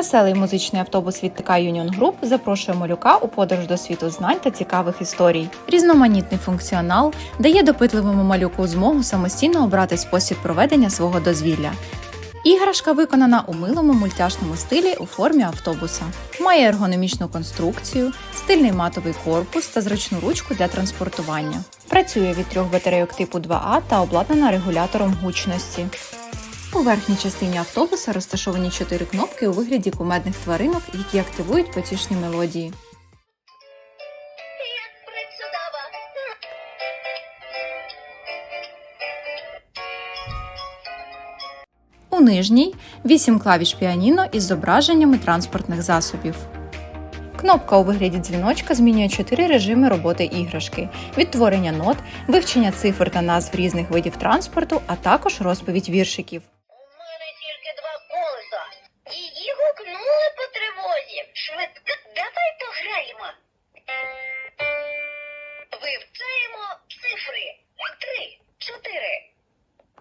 Веселий музичний автобус від ТК Union Group запрошує малюка у подорож до світу знань та цікавих історій. Різноманітний функціонал дає допитливому малюку змогу самостійно обрати спосіб проведення свого дозвілля. Іграшка виконана у милому мультяшному стилі у формі автобуса. Має ергономічну конструкцію, стильний матовий корпус та зручну ручку для транспортування. Працює від трьох батарейок типу 2А та обладнана регулятором гучності. У верхній частині автобуса розташовані чотири кнопки у вигляді кумедних тваринок, які активують потішні мелодії. У нижній 8 клавіш піаніно із зображеннями транспортних засобів. Кнопка у вигляді дзвіночка змінює чотири режими роботи іграшки: відтворення нот, вивчення цифр та назв різних видів транспорту, а також розповідь віршиків. Вивчаємо цифри. Три, чотири.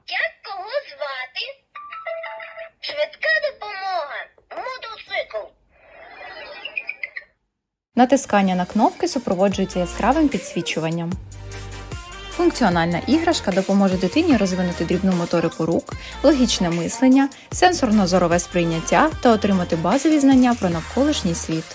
Як кого звати? Швидка допомога. Мотоцикл. Натискання на кнопки супроводжується яскравим підсвічуванням. Функціональна іграшка допоможе дитині розвинути дрібну моторику рук, логічне мислення, сенсорно-зорове сприйняття та отримати базові знання про навколишній світ.